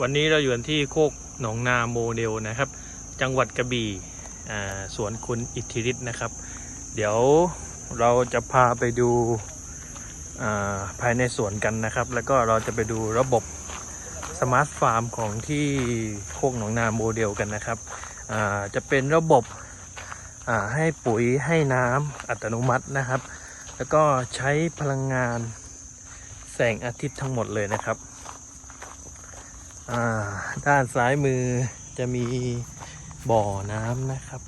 วันนี้เราอยู่ที่โคกหนองนาโมเดลนะครับ จังหวัดกระบี่สวนคุณอิทธิฤทธิ์นะครับ เดี๋ยวเราจะพาไปดูภายในสวนกันนะครับ แล้วก็เราจะไปดูระบบสมาร์ทฟาร์มของที่โคกหนองนาโมเดลกันนะครับจะเป็นระบบให้ปุ๋ยให้น้ำอัตโนมัตินะครับ แล้วก็ใช้พลังงานแสงอาทิตย์ทั้งหมดเลยนะครับ ด้านซ้ายมือจะมีบ่อน้ำนะครับ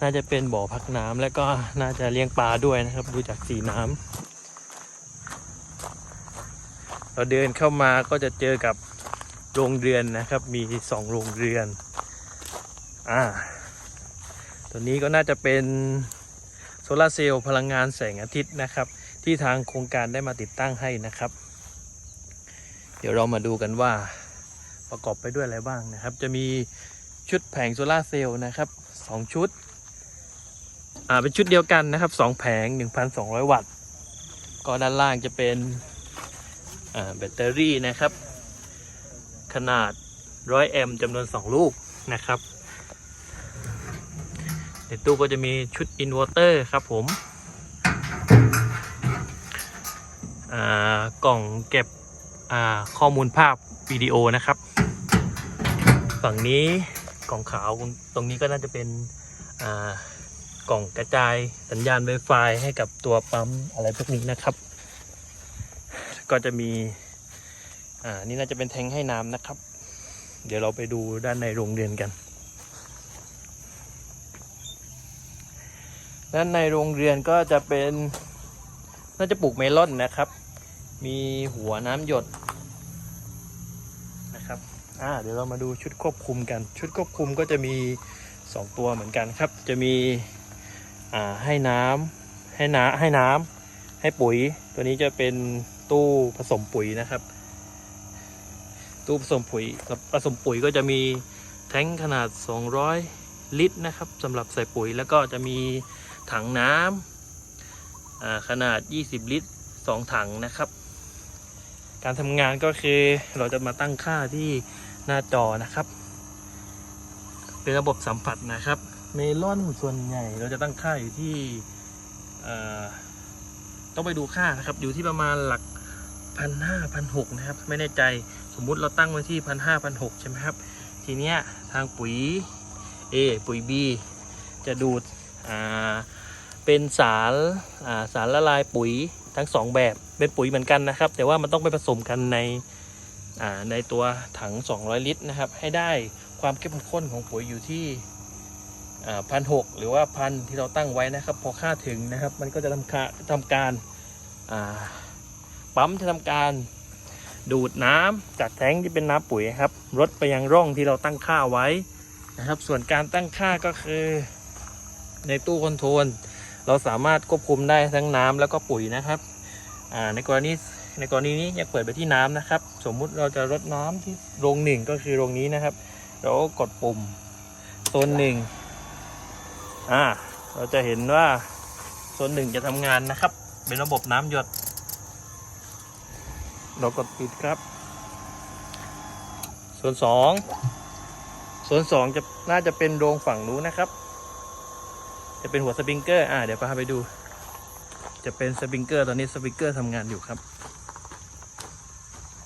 น่าจะเป็นบ่อพักน้ำแล้วก็น่าจะเลี้ยงปลาด้วยนะครับ ดูจากสีน้ำเราเดินเข้ามาก็จะเจอกับโรงเรือนนะครับ มีสองโรงเรือน อ่า ตัวนี้ก็น่าจะเป็นโซลาเซลล์พลังงานแสงอาทิตย์นะครับ ที่ทางโครงการได้มาติดตั้งให้นะครับ เดี๋ยวเรามาดูกันว่า ประกอบไปด้วยอะไรบ้างนะครับ จะมีชุดแผงโซลาเซลล์นะครับสองชุด อ่าเป็นชุดเดียวกันนะครับสองแผง 1,200 วัตต์ ก็ด้านล่างจะเป็นอ่าแบตเตอรี่นะครับ ขนาด 100 แอมป์จำนวน 2 ลูกนะครับ ในตู้ก็จะมีชุดอินเวอร์เตอร์ครับผมอ่ากล่องเก็บอ่าข้อมูลภาพ วิดีโอนะครับ ฝั่งนี้กล่องขาวตรงนี้ก็น่าจะเป็นกล่องกระจายสัญญาณ Wi-Fi ให้กับตัวปั๊มอะไรพวกนี้นะครับ ก็จะมีอ่านี่น่าจะเป็นแทงให้น้ำนะครับ เดี๋ยวเราไปดูด้านในโรงเรียนกัน ด้านในโรงเรียนก็จะเป็นน่าจะปลูกเมลอนนะครับ มีหัวน้ำหยด อ่าเดี๋ยวเรามาดูชุดควบคุมกัน ชุดควบคุมก็จะมี 2 ตัวเหมือนกันครับ จะมีอ่าให้น้ำให้น้ำให้น้ำให้ปุ๋ย ตัวนี้จะเป็นตู้ผสมปุ๋ยนะครับ ตู้ผสมปุ๋ยผสมปุ๋ยก็จะมีแท้งขนาด 200 ลิตรนะครับสำหรับใส่ปุ๋ยแล้วก็จะมีถังน้ำอ่าขนาด 20 ลิตร 2 ถังนะครับ การทำงานก็คือเราจะมาตั้งค่าที่ หน้าจอนะครับ เป็นระบบสัมผัสนะครับ เมลอนส่วนใหญ่เราจะตั้งค่าอยู่ที่ต้องไปดูค่านะครับ อยู่ที่ประมาณหลักพันห้าพันหกนะครับ ไม่แน่ใจสมมุติเราตั้งไว้ที่พันห้าพันหกใช่ไหมครับ ทีเนี้ยทางปุ๋ย A ปุ๋ย B จะดูดเป็นสารสารละลายปุ๋ยทั้งสองแบบเป็นปุ๋ยเหมือนกันนะครับ แต่ว่ามันต้องไปผสมกันใน ในตัวถัง 200 ลิตรนะครับ ให้ได้ความเข้มข้นของปุ๋ยอยู่ที่พันหกหรือว่าพันที่เราตั้งไว้นะครับ พอค่าถึงนะครับ มันก็จะทำทำการาปั๊มจะทำการดูดน้ำจากแท้งที่เป็นน้ำปุ๋ยครับรดไปยังร่องที่เราตั้งค่าไว้นะครับ ส่วนการตั้งค่าก็คือ ในตู้คอนโทรลเราสามารถควบคุมได้ทั้งน้ำแล้วก็ปุ๋ยนะครับในกรณี ในกรณีนี้อยากเปิดไปที่น้ำนะครับ สมมุติเราจะรดน้ำที่โรงหนึ่งก็คือโรงนี้นะครับ เราก็กดปุ่มโซนหนึ่งอ่าเราจะเห็นว่าโซนหนึ่งจะทำงานนะครับ เป็นระบบน้ำหยด เรากดปิดครับโซนสองโซนสองจะน่าจะเป็นโรงฝั่งนู้นนะครับ จะเป็นหัวสปริงเกอร์อ่าเดี๋ยวพาไปดูจะเป็นสปริงเกอร์ตอนนี้สปริงเกอร์ทำงานอยู่ครับ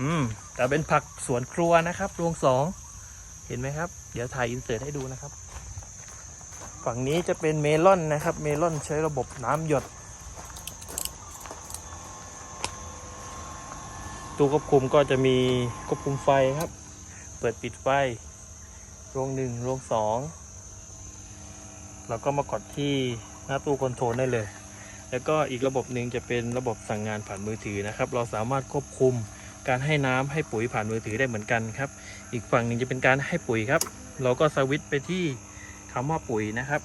อืมแต่เป็นผักสวนครัวนะครับรวงสองเห็นไหมครับ เดี๋ยวถ่ายอินเสิร์ตให้ดูนะครับ ฝั่งนี้จะเป็นเมลอนนะครับ เมลอนใช้ระบบน้ำหยดตู้ควบคุมก็จะมีควบคุมไฟครับ เปิดปิดไฟโรงหนึ่งโรงสองเราก็มากดที่หน้าตู้คอนโทรลได้เลย แล้วก็อีกระบบหนึ่งจะเป็นระบบสั่งงานผ่านมือถือนะครับ เราสามารถควบคุม การให้น้ำให้ปุ๋ยผ่านมือถือได้เหมือนกันครับ อีกฝั่งหนึ่งจะเป็นการให้ปุ๋ยครับ เราก็สวิตช์ไปที่คำว่าปุ๋ยนะครับ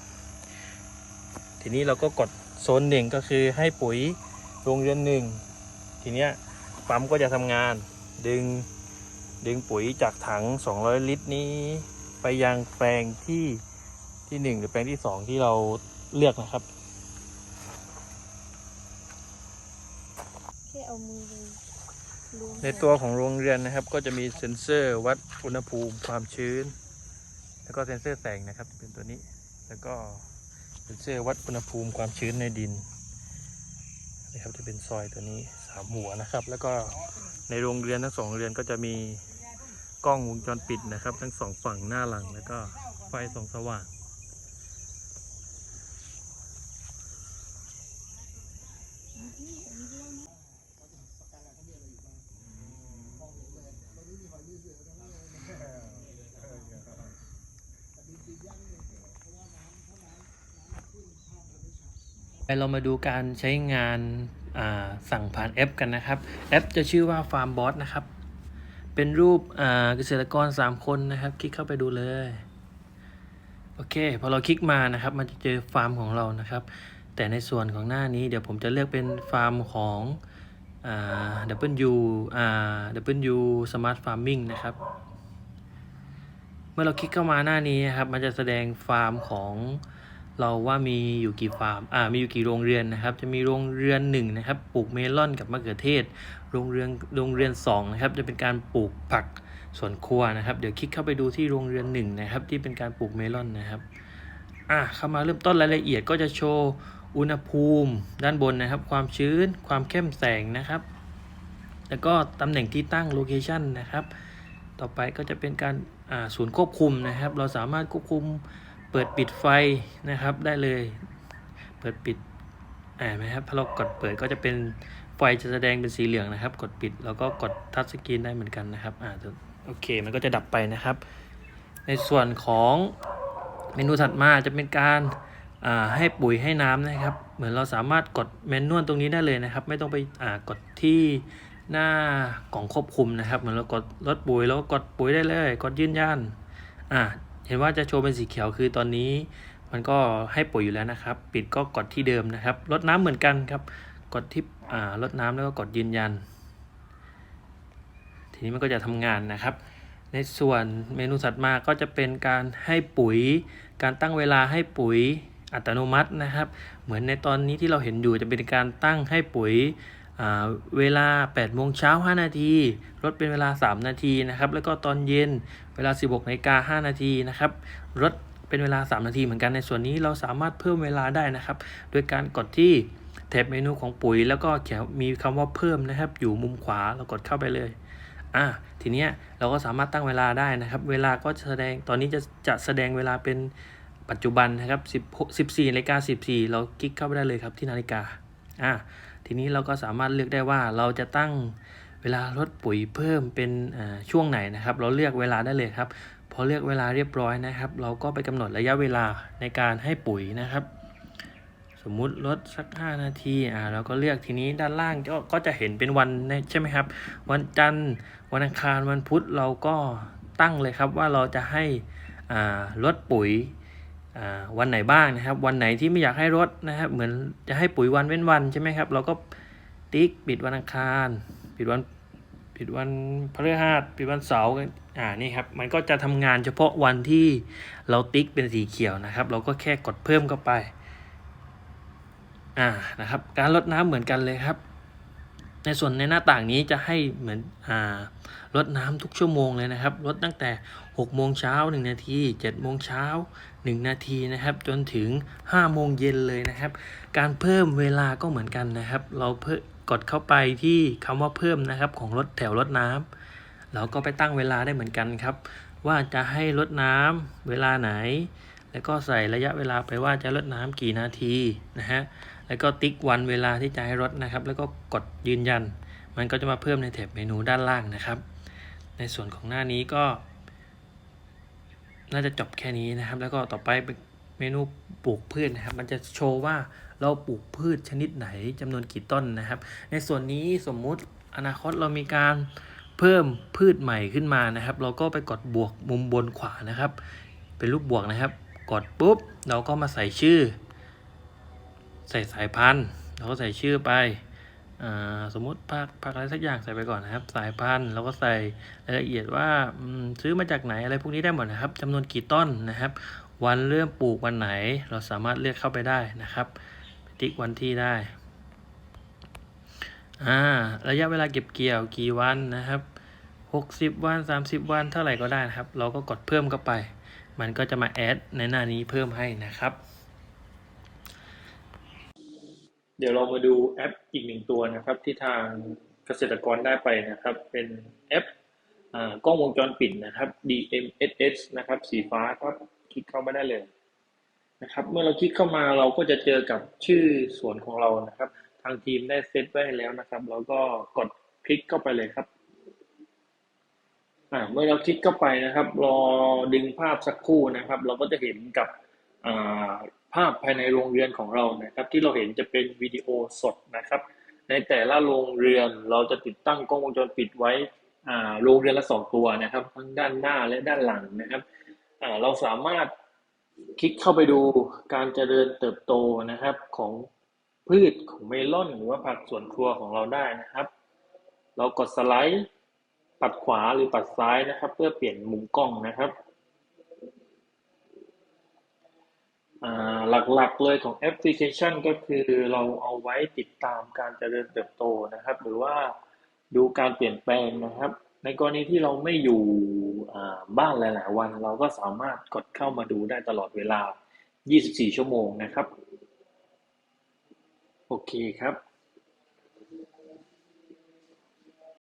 ทีนี้เราก็กดโซนหนึ่งก็คือให้ปุ๋ยโรงเรือนหนึ่งทีเนี้ยปั๊มก็จะทำงานดึงดึงปุ๋ยจากถัง 200 ลิตรนี้ ไปยังแปลงที่ที่หนึ่งหรือแปลงที่สองที่เราเลือกนะครับ แค่เอามือเลย รวม ในตัวของโรงเรือนนะครับ ก็จะมีเซ็นเซอร์วัดอุณหภูมิความชื้น แล้วก็เซ็นเซอร์แสงนะครับ เป็นตัวนี้แล้วก็เซ็นเซอร์วัดอุณหภูมิความชื้นในดินนะครับจะเป็นซอยตัวนี้สามหัวนะครับ แล้วก็ในโรงเรือนทั้งสองโรงเรือนก็จะมีกล้องวงจรปิดนะครับ ทั้งสองฝั่งหน้าหลังแล้วก็ไฟส่องสว่าง เรามาดูการใช้งานาสั่งผ่านแอปกันนะครับ แอปจะชื่อว่า Farm Boss นะครับ เป็นรูปเกษตรกร 3 คนนะครับ คลิกเข้าไปดูเลย โอเค พอเราคลิกมานะครับ มันจะเจอฟาร์มของเรานะครับ แต่ในส่วนของหน้านี้เดี๋ยวผมจะเลือกเป็นฟาร์มของอ่า W อ่า W Smart Farming นะครับ เมื่อเราคลิกเข้ามาหน้านี้นะครับ มันจะแสดงฟาร์มของ เราว่ามีอยู่กี่ฟาร์ม อ่า มีอยู่กี่โรงเรือนนะครับ จะมีโรงเรือนหนึ่งนะครับ ปลูกเมลอนกับมะเขือเทศ โรงเรือน โรงเรือนสองนะครับ จะเป็นการปลูกผักสวนครัวนะครับ เดี๋ยวคลิกเข้าไปดูที่โรงเรือนหนึ่งนะครับ ที่เป็นการปลูกเมลอนนะครับ อะเข้ามาเริ่มต้นรายละเอียดก็จะโชว์อุณหภูมิด้านบนนะครับ ความชื้น ความเข้มแสงนะครับ แล้วก็ตำแหน่งที่ตั้งโลเคชันนะครับ ต่อไปก็จะเป็นการ อ่า ศูนย์ควบคุมนะครับ เราสามารถควบคุม เปิดปิดไฟนะครับได้เลย เปิดปิดอ่าไหมครับถ้าเรากดเปิดก็จะเป็นไฟจะแสดงเป็นสีเหลืองนะครับ กดปิดแล้วก็กดทัชสกรีนได้เหมือนกันนะครับอ่าโอเคมันก็จะดับไปนะครับ ในส่วนของเมนูถัดมาจะเป็นการอ่าให้ปุ๋ยให้น้ำนะครับ เหมือนเราสามารถกดเมนนวลตรงนี้ได้เลยนะครับ ไม่ต้องไปอ่ากดที่หน้ากล่องควบคุมนะครับ เหมือนเรากดลดปุ๋ยแล้วก็กดปุ๋ยได้เลย กดยืนยันอ่า เห็นว่าจะโชว์เป็นสีเขียวคือตอนนี้ มันก็ให้ปุ๋ยอยู่แล้วนะครับ ปิดก็กดที่เดิมนะครับลดน้ำเหมือนกันครับ กดที่ลดน้ำแล้วก็กดยืนยัน ทีนี้มันก็จะทำงานนะครับ ในส่วนเมนูถัดมาก็จะเป็นการให้ปุ๋ย การตั้งเวลาให้ปุ๋ยอัตโนมัตินะครับ เหมือนในตอนนี้ที่เราเห็นอยู่จะเป็นการตั้งให้ปุ๋ย เวลา8โมงเช้า 5 นาที ลดเป็นเวลา 3 นาทีนะครับ แล้วก็ตอนเย็นเวลา 16นาฬิกา5นาทีนะครับลดเป็นเวลา 3 นาทีเหมือนกันในส่วนนี้เราสามารถเพิ่มเวลาได้นะครับ โดยการกดที่แท็บเมนูของปุ๋ย แล้วก็เขียนมีคำว่าเพิ่มนะครับ อยู่มุมขวาเรากดเข้าไปเลยอะทีเนี้ยเราก็สามารถตั้งเวลาได้นะครับ เวลาก็จะแสดงตอนนี้จะจะแสดงเวลาเป็นปัจจุบันนะครับ10 14นาฬิกา14 เราคลิกเข้าไปได้เลยครับที่นาฬิกาอะ ทีนี้เราก็สามารถเลือกได้ว่าเราจะตั้งเวลาลดปุ๋ยเพิ่มเป็นช่วงไหนนะครับ เราเลือกเวลาได้เลยครับ พอเลือกเวลาเรียบร้อยนะครับ เราก็ไปกำหนดระยะเวลาในการให้ปุ๋ยนะครับ สมมุติลดสัก 5 นาทีอ่าเราก็เลือกทีนี้ด้านล่างก็ก็จะเห็นเป็นวันนะใช่ไหมครับ วันจันทร์วันอังคารวันพุธเราก็ตั้งเลยครับว่าเราจะให้ลดปุ๋ย วันไหนบ้างนะครับ วันไหนที่ไม่อยากให้ลดนะครับ เหมือนจะให้ปุ๋ยวันเว้นวันใช่ไหมครับ เราก็ติ๊กปิดวันอังคาร ปิดวันปิดวันพฤหัสปิดวันเสาร์อ่านี่ครับมันก็จะทำงานเฉพาะวันที่เราติ๊กเป็นสีเขียวนะครับ เราก็แค่กดเพิ่มเข้าไปอ่านะครับ การลดน้ำเหมือนกันเลยครับ ในส่วนในหน้าต่างนี้จะให้เหมือนอ่าลดน้ำทุกชั่วโมงเลยนะครับลดตั้งแต่6โมงเช้า1นาที7โมงเช้า1นาทีนะครับจนถึง5โมงเย็นเลยนะครับ การเพิ่มเวลาก็เหมือนกันนะครับ เราเพิ่มกดเข้าไปที่คำว่าเพิ่มนะครับของรถแถวรถน้ำเราก็ไปตั้งเวลาได้เหมือนกันครับ ว่าจะให้ลดน้ำเวลาไหน แล้วก็ใส่ระยะเวลาไปว่าจะลดน้ำกี่นาทีนะฮะ แล้วก็ติ๊กวันเวลาที่จะให้ลดนะครับ แล้วก็กดยืนยัน มันก็จะมาเพิ่มในแถบเมนูด้านล่างนะครับ ในส่วนของหน้านี้ก็ น่าจะจบแค่นี้นะครับ แล้วก็ต่อไปเป็นเมนูปลูกพืชนะครับ มันจะโชว์ว่าเราปลูกพืชชนิดไหนจำนวนกี่ต้นนะครับ ในส่วนนี้สมมุติอนาคตเรามีการเพิ่มพืชใหม่ขึ้นมานะครับ เราก็ไปกดบวกมุมบนขวานะครับ เป็นรูปบวกนะครับ กดปุ๊บ เราก็มาใส่ชื่อ ใส่สายพันธุ์เราก็ใส่ชื่อไปอ่าสมมติผักผักอะไรสักอย่างใส่ไปก่อนนะครับ สายพันธุ์เราก็ใส่รายละเอียดว่าซื้อมาจากไหนอะไรพวกนี้ได้หมดนะครับจำนวนกี่ต้นนะครับ วันเริ่มปลูกวันไหน เราสามารถเลือกเข้าไปได้นะครับ ติ๊กวันที่ได้อ่าระยะเวลาเก็บเกี่ยวกี่วันนะครับหกสิบวันสามสิบวันเท่าไหร่ก็ได้นะครับ เราก็กดเพิ่มเข้าไป มันก็จะมาแอดในหน้านี้เพิ่มให้นะครับ เดี๋ยวเรามาดูแอปอีกหนึ่งตัวนะครับ ที่ทางเกษตรกรได้ไปนะครับ เป็นแอปกล้องวงจรปิดนะครับ DMSS นะครับ สีฟ้าครับคลิกเข้ามาได้เลยนะครับ เมื่อเราคลิกเข้ามาเราก็จะเจอกับชื่อสวนของเรานะครับ ทางทีมได้เซตไว้แล้วนะครับ แล้วก็กดคลิกเข้าไปเลยครับเมื่อเราคลิกเข้าไปนะครับ รอดึงภาพสักครู่นะครับ เราก็จะเห็นกับ ภาพภายในโรงเรือนของเรานะครับ ที่เราเห็นจะเป็นวิดีโอสดนะครับ ในแต่ละโรงเรือนเราจะติดตั้งกล้องวงจรปิดไว้โรงเรือนละสองตัวนะครับ ทั้งด้านหน้าและด้านหลังนะครับเราสามารถคลิกเข้าไปดูการเจริญเติบโตนะครับของพืชของเมลอนหรือว่าผักสวนครัวของเราได้นะครับ เรากดสไลด์ปัดขวาหรือปัดซ้ายนะครับ เพื่อเปลี่ยนมุมกล้องนะครับอ่า หลักๆเลยของแอปพลิเคชันก็คือเราเอาไว้ติดตามการเจริญเติบโตนะครับ หรือว่าดูการเปลี่ยนแปลงนะครับ ในกรณีที่เราไม่อยู่บ้านหลาย ๆ วัน เราก็สามารถกดเข้ามาดูได้ตลอดเวลา 24 ชั่วโมงนะครับ โอเคครับ